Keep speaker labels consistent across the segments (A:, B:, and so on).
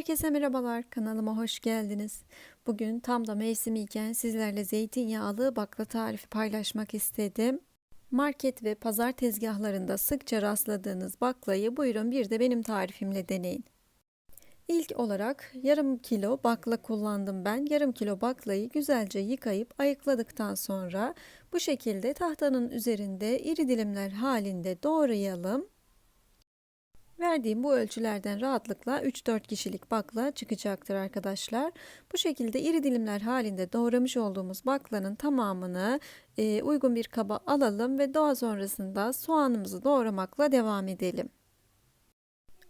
A: Herkese merhabalar, kanalıma hoş geldiniz. Bugün tam da mevsimiyken sizlerle zeytinyağlı bakla tarifi paylaşmak istedim. Market ve pazar tezgahlarında sıkça rastladığınız baklayı buyurun bir de benim tarifimle deneyin. İlk olarak yarım kilo bakla kullandım ben. Yarım kilo baklayı güzelce yıkayıp ayıkladıktan sonra bu şekilde tahtanın üzerinde iri dilimler halinde doğrayalım. Verdiğim bu ölçülerden rahatlıkla 3-4 kişilik bakla çıkacaktır arkadaşlar. Bu şekilde iri dilimler halinde doğramış olduğumuz baklanın tamamını e, uygun bir kaba alalım ve daha sonrasında soğanımızı doğramakla devam edelim.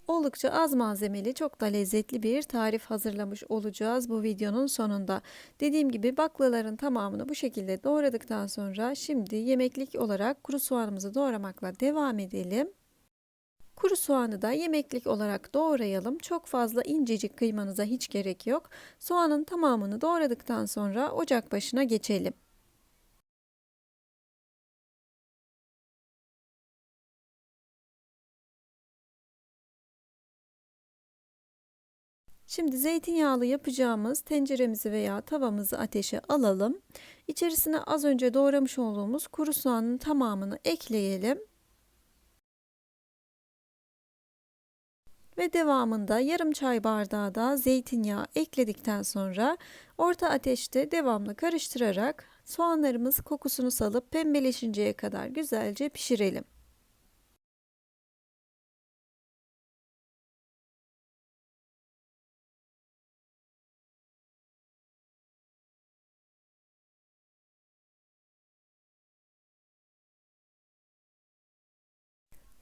A: Oldukça az malzemeli, çok da lezzetli bir tarif hazırlamış olacağız bu videonun sonunda. Dediğim gibi baklaların tamamını bu şekilde doğradıktan sonra şimdi yemeklik olarak kuru soğanımızı doğramakla devam edelim. Kuru soğanı da yemeklik olarak doğrayalım. Çok fazla incecik kıymanıza hiç gerek yok. Soğanın tamamını doğradıktan sonra ocak başına geçelim. Şimdi zeytinyağlı yapacağımız tenceremizi veya tavamızı ateşe alalım. İçerisine az önce doğramış olduğumuz kuru soğanın tamamını ekleyelim. Ve devamında yarım çay bardağı da zeytinyağı ekledikten sonra orta ateşte devamlı karıştırarak soğanlarımız kokusunu salıp pembeleşinceye kadar güzelce pişirelim.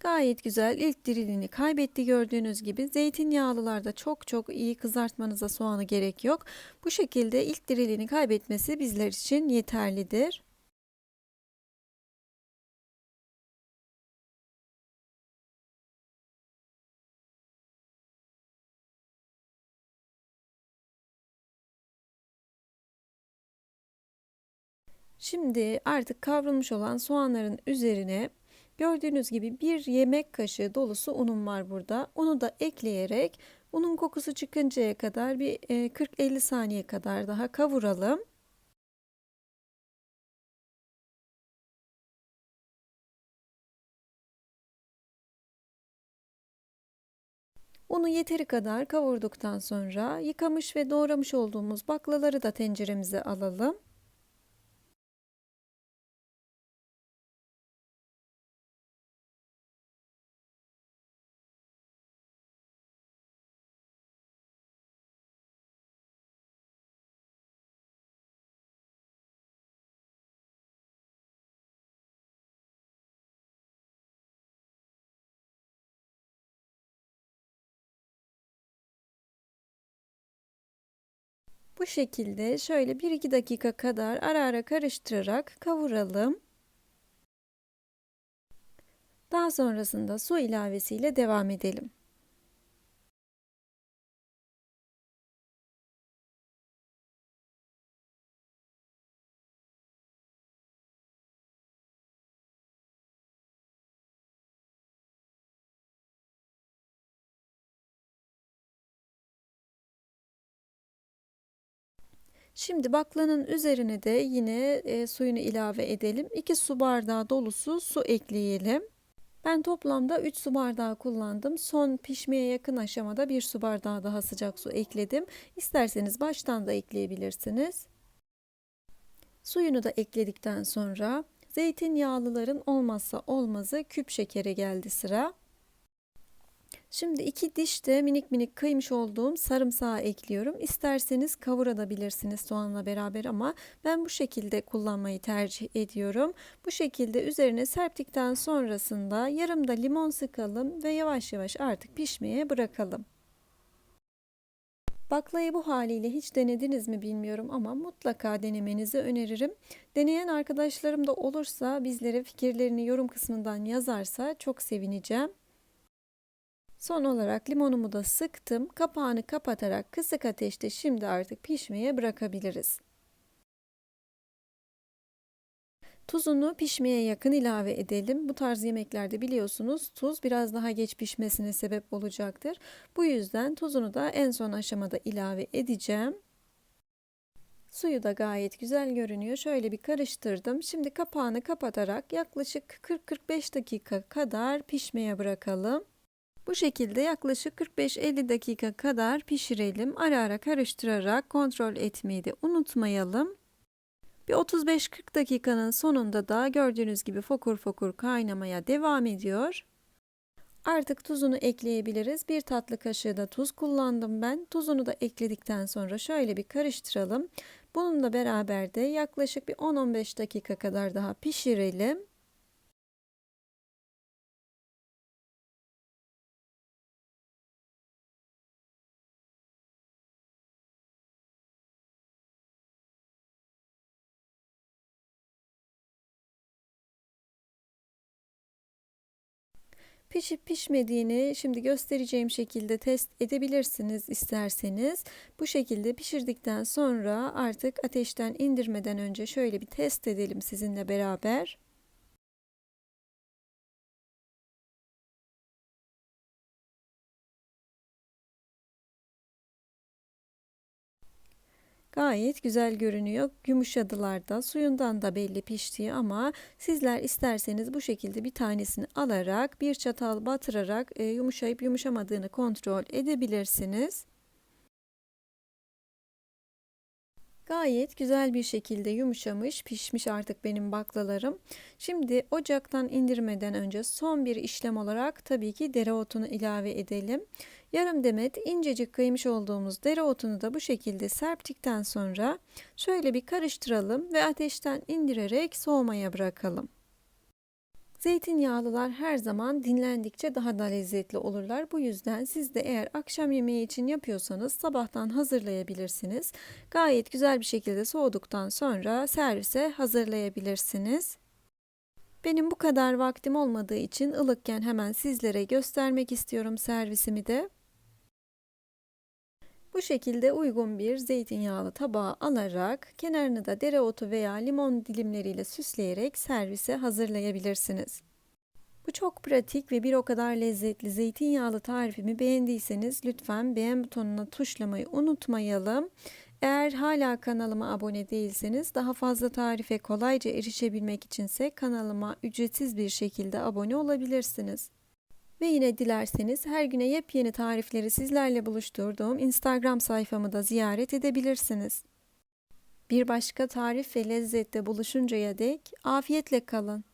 A: Gayet güzel ilk dirilini kaybetti gördüğünüz gibi. Zeytinyağlılarda çok çok iyi kızartmanıza soğanı gerek yok. Bu şekilde ilk dirilini kaybetmesi bizler için yeterlidir. Şimdi artık kavrulmuş olan soğanların üzerine Gördüğünüz gibi bir yemek kaşığı dolusu unum var burada. Unu da ekleyerek unun kokusu çıkıncaya kadar bir 40-50 e, saniye kadar daha kavuralım. Unu yeteri kadar kavurduktan sonra yıkamış ve doğramış olduğumuz baklaları da tenceremize alalım. Bu şekilde şöyle 1-2 dakika kadar ara ara karıştırarak kavuralım. Daha sonrasında su ilavesiyle devam edelim. Şimdi baklanın üzerine de yine e, suyunu ilave edelim. 2 su bardağı dolusu su ekleyelim. Ben toplamda 3 su bardağı kullandım. Son pişmeye yakın aşamada 1 su bardağı daha sıcak su ekledim. İsterseniz baştan da ekleyebilirsiniz. Suyunu da ekledikten sonra zeytinyağlıların olmazsa olmazı küp şekeri geldi sıra. Şimdi iki diş de minik minik kıymış olduğum sarımsağı ekliyorum. İsterseniz kavurabilirsiniz soğanla beraber ama ben bu şekilde kullanmayı tercih ediyorum. Bu şekilde üzerine serptikten sonrasında yarım da limon sıkalım ve yavaş yavaş artık pişmeye bırakalım. Baklayı bu haliyle hiç denediniz mi bilmiyorum ama mutlaka denemenizi öneririm. Deneyen arkadaşlarım da olursa bizlere fikirlerini yorum kısmından yazarsa çok sevineceğim. Son olarak limonumu da sıktım. Kapağını kapatarak kısık ateşte şimdi artık pişmeye bırakabiliriz. Tuzunu pişmeye yakın ilave edelim. Bu tarz yemeklerde biliyorsunuz tuz biraz daha geç pişmesine sebep olacaktır. Bu yüzden tuzunu da en son aşamada ilave edeceğim. Suyu da gayet güzel görünüyor. Şöyle bir karıştırdım. Şimdi kapağını kapatarak yaklaşık 40-45 dakika kadar pişmeye bırakalım. Bu şekilde yaklaşık 45-50 dakika kadar pişirelim. Ara ara karıştırarak kontrol etmeyi de unutmayalım. Bir 35-40 dakikanın sonunda da gördüğünüz gibi fokur fokur kaynamaya devam ediyor. Artık tuzunu ekleyebiliriz. Bir tatlı kaşığı da tuz kullandım ben. Tuzunu da ekledikten sonra şöyle bir karıştıralım. Bununla beraber de yaklaşık bir 10-15 dakika kadar daha pişirelim. Pişip pişmediğini şimdi göstereceğim şekilde test edebilirsiniz isterseniz. Bu şekilde pişirdikten sonra artık ateşten indirmeden önce şöyle bir test edelim sizinle beraber. Gayet güzel görünüyor. Yumuşadılar da suyundan da belli piştiği ama sizler isterseniz bu şekilde bir tanesini alarak bir çatal batırarak e, yumuşayıp yumuşamadığını kontrol edebilirsiniz. Gayet güzel bir şekilde yumuşamış, pişmiş artık benim baklalarım. Şimdi ocaktan indirmeden önce son bir işlem olarak tabii ki dereotunu ilave edelim. Yarım demet incecik kıymış olduğumuz dereotunu da bu şekilde serptikten sonra şöyle bir karıştıralım ve ateşten indirerek soğumaya bırakalım. Zeytinyağlılar her zaman dinlendikçe daha da lezzetli olurlar. Bu yüzden siz de eğer akşam yemeği için yapıyorsanız sabahtan hazırlayabilirsiniz. Gayet güzel bir şekilde soğuduktan sonra servise hazırlayabilirsiniz. Benim bu kadar vaktim olmadığı için ılıkken hemen sizlere göstermek istiyorum servisimi de. Bu şekilde uygun bir zeytinyağlı tabağa alarak kenarını da dereotu veya limon dilimleriyle süsleyerek servise hazırlayabilirsiniz. Bu çok pratik ve bir o kadar lezzetli zeytinyağlı tarifimi beğendiyseniz lütfen beğen butonuna tuşlamayı unutmayalım. Eğer hala kanalıma abone değilseniz daha fazla tarife kolayca erişebilmek içinse kanalıma ücretsiz bir şekilde abone olabilirsiniz. Ve yine dilerseniz her güne yepyeni tarifleri sizlerle buluşturduğum Instagram sayfamı da ziyaret edebilirsiniz. Bir başka tarif ve lezzette buluşuncaya dek afiyetle kalın.